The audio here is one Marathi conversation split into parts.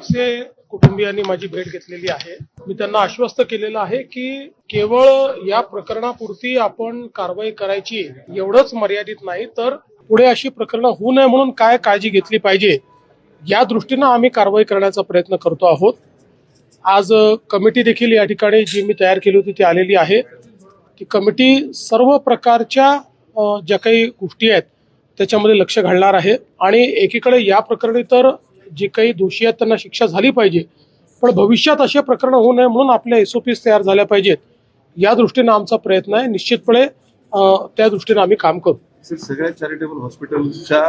तिसे कुटुंबियांनी माझी भेट घेतलेली आहे. मी त्यांना आश्वस्त केलेलं आहे की केवळ या प्रकरणापुरती आपण कारवाई करायची एवढंच मर्यादित नाही तर पुढे अशी प्रकरणं होऊ नये म्हणून काय काळजी घेतली पाहिजे या दृष्टीनं आम्ही कारवाई करण्याचा प्रयत्न करतो आहोत. आज कमिटी देखील या ठिकाणी जी मी तयार केली होती ती आलेली आहे. ती कमिटी सर्व प्रकारच्या ज्या काही गोष्टी आहेत त्याच्यामध्ये लक्ष घालणार आहे. आणि एकीकडे या प्रकरणी तर जे काही दोषी आहेत त्यांना शिक्षा झाली पाहिजे. पण भविष्यात असे प्रकरण होऊ नये म्हणून आपल्या एस ओ पीज तयार झाल्या पाहिजेत. या दृष्टीनं आमचा प्रयत्न आहे. निश्चितपणे त्या दृष्टीनं आम्ही काम करू. सगळ्या चॅरिटेबल हॉस्पिटलच्या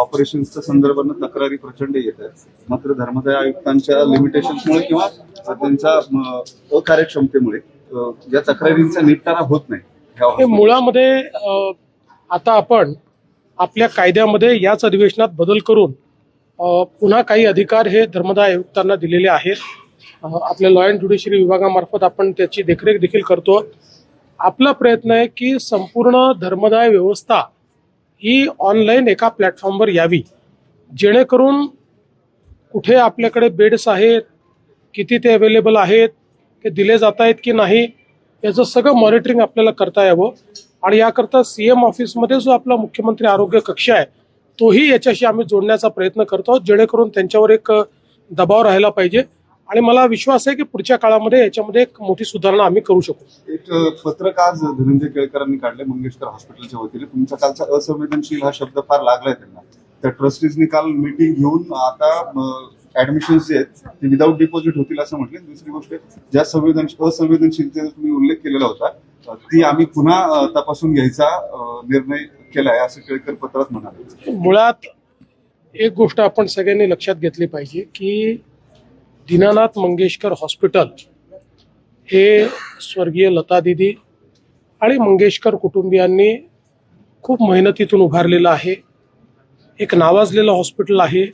ऑपरेशन्सच्या संदर्भानं तक्रारी प्रचंड येत आहेत. मात्र धर्मदाय आयुक्तांच्या लिमिटेशन्समुळे किंवा त्यांच्या अकार्यक्षमतेमुळे या तक्रारींचा निपटारा होत नाही. हे मुळामध्ये आता आपण आपल्या कायद्यामध्ये याच अधिवेशनात बदल करून पुन्हा काही अधिकार हे धर्मदाय आयुक्तांना दिलेले आहेत. आपल्या लॉ अँड ज्युडिशरी विभागामार्फत आपण त्याची देखरेख देखील करतो. आपला प्रयत्न आहे की संपूर्ण धर्मदाय व्यवस्था ही ऑनलाईन एका प्लॅटफॉर्मवर यावी. जेणेकरून कुठे आपल्याकडे बेड्स आहेत किती ते अवेलेबल आहेत ते दिले जात आहेत की नाही याचं सगळं मॉनिटरिंग आपल्याला करता यावं. आणि याकरता सी एम ऑफिसमध्ये जो आपला मुख्यमंत्री आरोग्य कक्ष आहे तोही याच्याशी आम्ही जोडण्याचा प्रयत्न करतो आहोत जेणेकरून त्यांच्यावर एक दबाव राहायला पाहिजे. आणि मला विश्वास आहे की पुढच्या काळामध्ये याच्यामध्ये एक मोठी सुधारणा आम्ही करू शकू. एक पत्रक आज धनंजय केळकरांनी काढले मंगेशकर हॉस्पिटलच्या वतीने. तुमचा कालचा असंवेदनशील हा शब्द फार लागलाय त्यांना. त्या ट्रस्टीजनी काल मीटिंग घेऊन आता ऍडमिशन जे आहेत ते विदाऊट डिपॉझिट होतील असं म्हटले. दुसरी गोष्ट ज्या संवेदनशील असंवेदनशीलतेचा तुम्ही उल्लेख केलेला होता ती आम्ही पुन्हा तपासून घ्यायचा निर्णय केलाय असं केळकर पत्रात म्हणाले. मुळात एक गोष्ट आपण सगळ्यांनी लक्षात घेतली पाहिजे की दीनानाथ मंगेशकर हॉस्पिटल हे स्वर्गीय लता दिदी आणि मंगेशकर कुटुंबियांनी खूप मेहनतीतून उभारलेलं आहे. एक नावाजलेलं हॉस्पिटल आहे.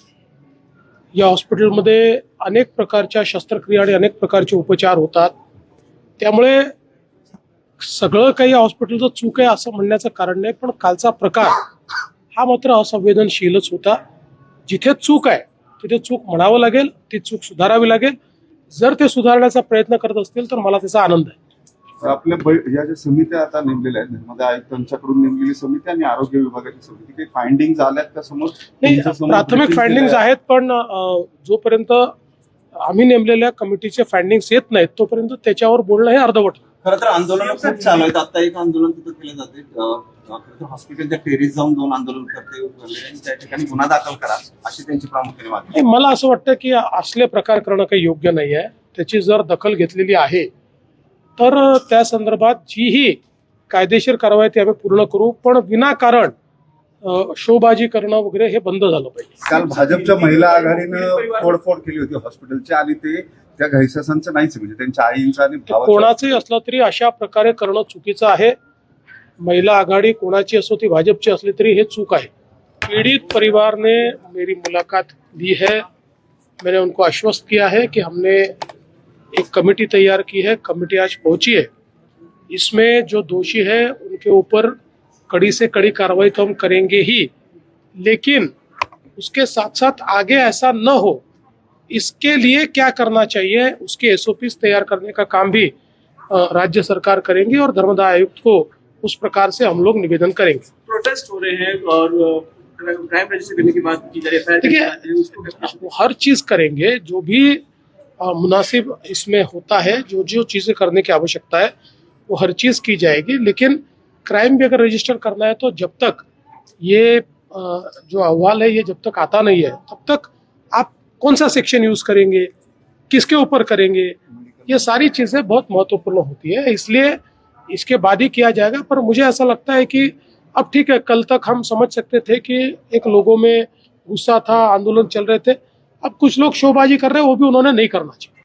या हॉस्पिटलमध्ये अनेक प्रकारच्या शस्त्रक्रिया आणि अनेक प्रकारचे उपचार होतात. त्यामुळे सगळं काही हॉस्पिटलचं चूक आहे असं म्हणण्याचं कारण नाही पण कालचा प्रकार हा मात्र असंवेदनशीलच होता जिथे चूक आहे तिथे चूक म्हणावं लागेल ती चूक सुधारावी लागेल जर ते सुधारण्याचा प्रयत्न करत असतील तर मला त्याचा आनंद आहे आपल्या या ज्या समित्या आता नेमलेल्या आहेत धर्मदाय आयुक्तांच्याकडून नेमलेली समिती आणि आरोग्य विभागाची समिती काही फाइंडिंग आल्यात का समोर प्राथमिक केलंय? आहेत पण जोपर्यंत आम्ही नेमलेल्या कमिटीचे फाइंडिंग्स येत नाहीत तोपर्यंत त्याच्यावर बोलणं हे अर्धवट. खरं तर आंदोलन खूप चालू आहेत. आता एक आंदोलन तिथं केलं जाते. हॉस्पिटलच्या टेरीस जाऊन दोन आंदोलन करते त्या ठिकाणी गुन्हा दाखल करा अशी त्यांची प्रामुख्याने मागणी मला असं वाटतं की असले प्रकार करणं काही योग्य नाही आहे त्याची जर दखल घेतलेली आहे तर त्या संदर्भात जीही कायदेशीर कारवाई ती आम्ही पूर्ण करू. पण विनाकारण शोबाजी करणं वगैरे हे बंद झालं पाहिजे. काल भाजपच्या महिला आघाडीनं तोडफोड केली होती हॉस्पिटलची आणि ते त्या घैसासांचं नाहीच म्हणजे त्यांच्या आईंचं आणि कोणाचंही असलं तरी अशा प्रकारे करणं चुकीचं आहे. महिला आघाडी कोणाची असो ती भाजपची असली तरी हे चूक आहे. पीड़ित परिवार ने मेरी मुलाकात ली है. मैंने उनको आश्वस्त किया है कि हमने एक कमेटी तैयार की है कमेटी आज पहुंची है। इसमें जो दोषी है उनके ऊपर कड़ी से कड़ी कार्रवाई तो हम करेंगे ही लेकिन उसके साथ साथ आगे ऐसा न हो इसके लिए क्या करना चाहिए उसके एसओपीज तैयार करने का काम भी राज्य सरकार करेंगी और धर्मदाय आयुक्त को उस प्रकार से हम लोग निवेदन करेंगे। प्रोटेस्ट हो रहे हैं और क्राइम रजिस्टर करने की बात की जा रही है हर चीज़ करेंगे जो भी मुनासिब इसमें होता है जो जो चीज़ें करने की आवश्यकता है वो हर चीज़ की जाएगी लेकिन क्राइम भी अगर रजिस्टर करना है तो जब तक ये जो अहवाल है, ये जब तक आता नहीं है, तब तक आप कौन सा सेक्शन यूज़ करेंगे, किसके ऊपर करेंगे, ये सारी चीज़ें बहुत महत्वपूर्ण होती है। इसलिए इसके बाद ही किया जाएगा, पर मुझे ऐसा लगता है कि अब ठीक है, कल तक हम समझ सकते थे कि एक लोगों में गुस्सा था, आंदोलन चल रहे थे। अब कुछ लोग शोबाजी कर रहे हैं, वो भी उन्होंने नहीं करना चाहिए।